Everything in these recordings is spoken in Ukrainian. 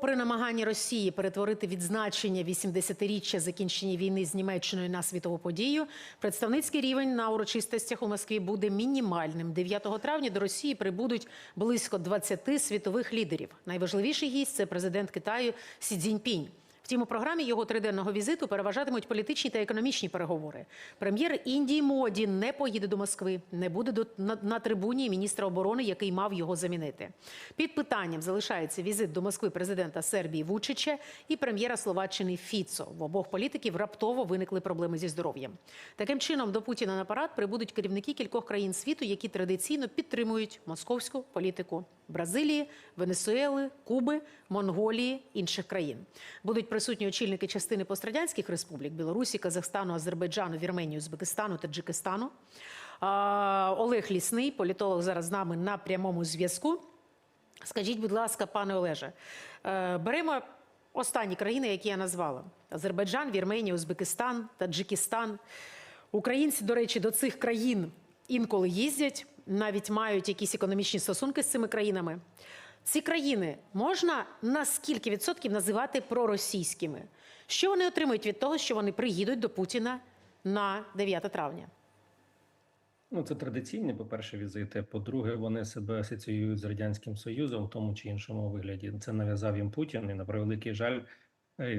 Попри намагання Росії перетворити відзначення 80-річчя закінчення війни з Німеччиною на світову подію, представницький рівень на урочистостях у Москві буде мінімальним. 9 травня до Росії прибудуть близько 20 світових лідерів. Найважливіший гість це президент Китаю Сі Цзіньпінь. Втім, у програмі його триденного візиту переважатимуть політичні та економічні переговори. Прем'єр Індії Моді не поїде до Москви, не буде до, на, на трибуні міністра оборони, який мав його замінити. Під питанням залишається візит до Москви президента Сербії Вучича і прем'єра Словаччини Фіцо. В обох політиків раптово виникли проблеми зі здоров'ям. Таким чином, до Путіна на парад прибудуть керівники кількох країн світу, які традиційно підтримують московську політику Бразилії, Венесуели, Куби, Монголії, інших країн. Будуть присутні очільники частини пострадянських республік Білорусі, Казахстану, Азербайджану, Вірменії, Узбекистану, Таджикистану. Олег Лісний, політолог, зараз з нами на прямому зв'язку. Скажіть, будь ласка, пане Олеже, е, беремо останні країни, які я назвала: Азербайджан, Вірменія, Узбекистан, Таджикистан. Українці, до речі, до цих країн інколи їздять, навіть мають якісь економічні стосунки з цими країнами. Ці країни можна на скільки відсотків називати проросійськими? Що вони отримують від того, що вони приїдуть до Путіна на 9 травня? Ну, це традиційні, по-перше, візити. По-друге, вони себе асоціюють з Радянським Союзом в тому чи іншому вигляді. Це нав'язав їм Путін, і на превеликий жаль,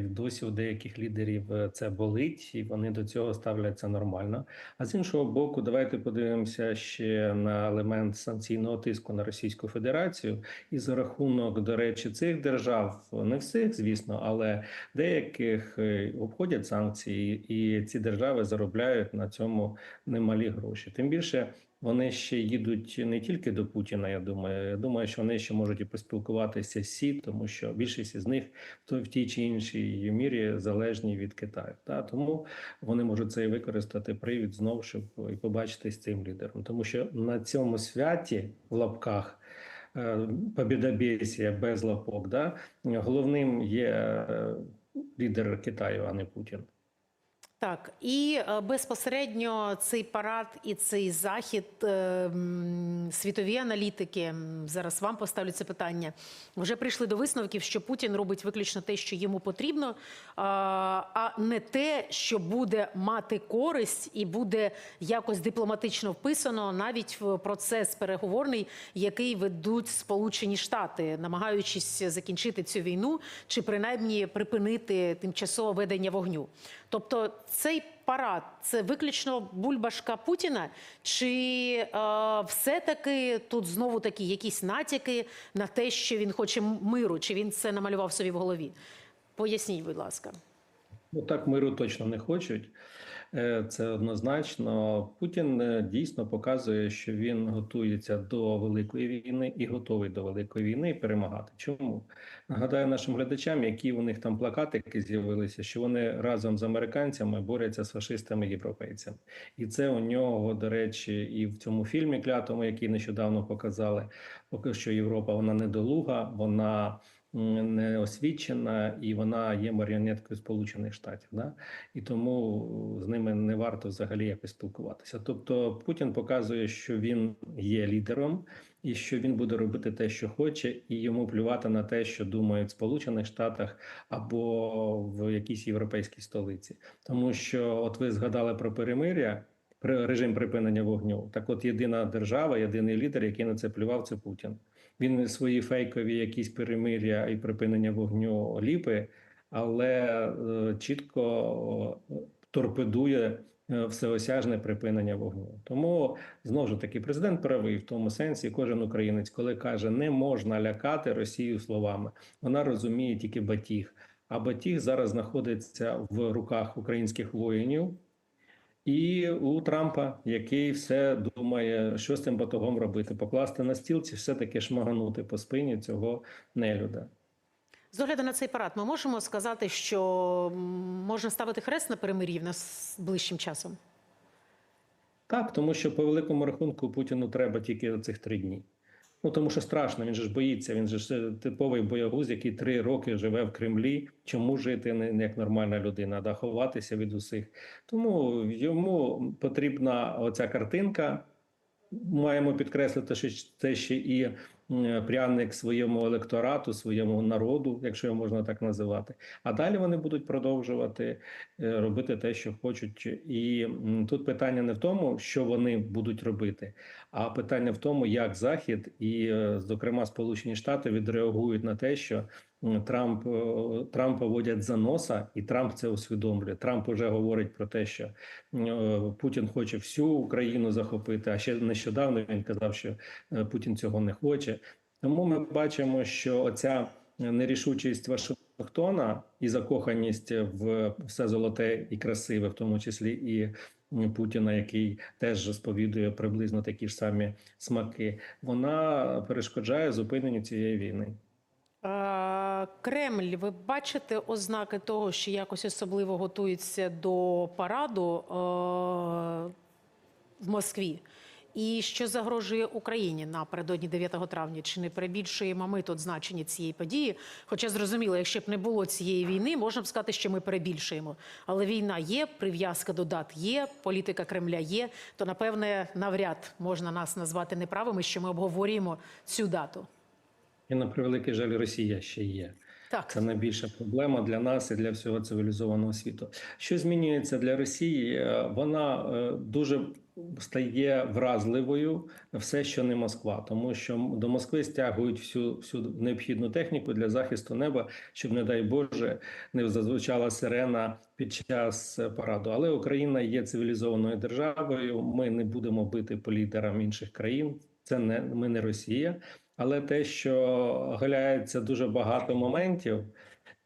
досі у деяких лідерів е, це болить, і вони до цього ставляться нормально. А з іншого боку, давайте подивимося ще на елемент санкційного тиску на Російську Федерацію. І за рахунок, до речі, цих держав, не всіх, звісно, але деяких е, обходять санкції, і ці держави заробляють на цьому немалі гроші. Тим більше вони ще їдуть не тільки до Путіна. Я думаю, я думаю, що вони ще можуть і поспілкуватися Сі, тому що більшість із них в той- в тій чи іншій мірі залежні від Китаю. Та тому вони можуть це використати привід знову, щоб і побачити з цим лідером, тому що на цьому святі в лапках. е, Побєдобєсія без лапок, да головним є е, лідер Китаю, а не Путін. Так, і е, безпосередньо цей парад і цей захід е, світові аналітики зараз вам поставлю це питання. Вже прийшли до висновків, що Путін робить виключно те, що йому потрібно, а, а не те, що буде мати користь і буде якось дипломатично вписано навіть в процес переговорний, який ведуть Сполучені Штати, намагаючись закінчити цю війну чи принаймні припинити тимчасове ведення вогню. Тобто цей парад це виключно бульбашка Путіна, чи е, все-таки тут знову такі якісь натяки на те, що він хоче миру, чи він це намалював собі в голові? Поясніть, будь ласка. Ну так миру точно не хочуть. Е, Це однозначно. Путін е, дійсно показує, що він готується до великої війни і готовий до великої війни перемагати. Чому нагадаю нашим глядачам, які у них там плакатики з'явилися, що вони разом з американцями борються з фашистами європейцями, і це у нього, до речі, і в цьому фільмі клятому, який нещодавно показали, поки що Європа вона недолуга, вона не освічена і вона є маріонеткою Сполучених Штатів. Да? І тому з ними не варто взагалі якось спілкуватися. Тобто Путін показує, що він є лідером і що він буде робити те, що хоче, і йому плювати на те, що думають в Сполучених Штатах або в якійсь європейській столиці. Тому що, от ви згадали про перемиря. Режим припинення вогню. Так, от єдина держава, єдиний лідер, який на це плював, це Путін. Він свої фейкові якісь перемир'я і припинення вогню ліпи, але е, чітко е, торпедує е, всеосяжне припинення вогню. Тому знову ж таки президент правий в тому сенсі, кожен українець, коли каже, не можна лякати Росію словами, вона розуміє тільки батіг. А батіг зараз знаходиться в руках українських воїнів. І у Трампа, який все думає, що з цим батогом робити, покласти на стіл чи все-таки шмаганути по спині цього нелюда. З огляду на цей парад, ми можемо сказати, що можна ставити хрест на перемир'ї в нас ближчим часом. Так, тому що по великому рахунку Путіну треба тільки цих три дні. Ну тому що страшно, він же ж боїться. Він же ж типовий боягуз, який три роки живе в Кремлі. Чому жити не, як нормальна людина, да ховатися від усіх. Тому йому потрібна оця картинка. Маємо підкреслити, що це ще і пряник своєму електорату, своєму народу, якщо його можна так називати. А далі вони будуть продовжувати е, робити те, що хочуть. І тут питання не в тому, що вони будуть робити, а питання в тому, як Захід і, е, зокрема, Сполучені Штати відреагують на те, що Трамп е, Трампа водять за носа, і Трамп це усвідомлює. Трамп вже говорить про те, що е, Путін хоче всю Україну захопити. А ще нещодавно він казав, що е, Путін цього не хоче. Тому ми бачимо, що оця нерішучість Вашингтона і закоханість в все золоте і красиве, в тому числі і Путіна, який теж сповідує приблизно такі ж самі смаки, вона перешкоджає зупиненню цієї війни. Е, Кремль, ви бачите ознаки того, що якось особливо готується до параду е, в Москві? І що загрожує Україні напередодні 9 травня? Чи не перебільшуємо ми тут значення цієї події? Хоча зрозуміло, якщо б не було цієї війни, можна б сказати, що ми перебільшуємо. Але війна є, прив'язка до дат є, політика Кремля є. То напевне навряд можна нас назвати неправими, що ми обговорюємо цю дату. І на превеликий жаль, Росія ще є. Так, Це найбільша проблема для нас і для всього цивілізованого світу. Що змінюється для Росії? Е, Вона е, дуже стає вразливою все, що не Москва, тому що до Москви стягують всю всю необхідну техніку для захисту неба, щоб, не дай Боже, не зазвучала сирена під час е, параду. Але Україна є цивілізованою державою. Ми не будемо бити по лідерам інших країн. Це не ми не Росія. Але те, що галяється дуже багато моментів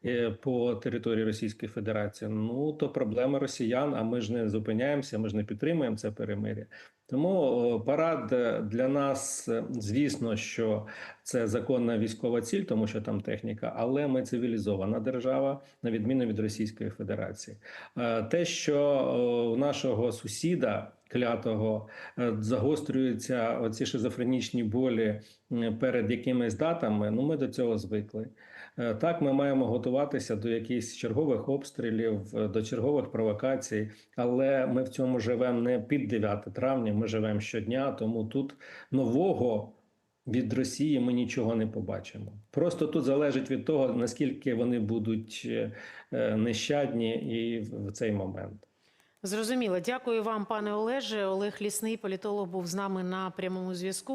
е, по території Російської Федерації, ну то проблема росіян. А ми ж не зупиняємося, ми ж не підтримуємо це перемир'я. Тому парад е, для нас, е, звісно, що це законна військова ціль, тому що там техніка, але ми цивілізована держава, на відміну від Російської Федерації. Е, Те, що у нашого сусіда клятого загострюються оці шизофренічні болі перед якимись датами. Ну ми до цього звикли. Так, ми маємо готуватися до якихось чергових обстрілів, до чергових провокацій, але ми в цьому живемо не під 9 травня. Ми живемо щодня, тому тут нового. Від Росії ми нічого не побачимо. Просто тут залежить від того, наскільки вони будуть е, е, нещадні і в в цей момент. зрозуміло. Дякую вам, пане Олеже. Олег Лісний, політолог, був з нами на прямому зв'язку.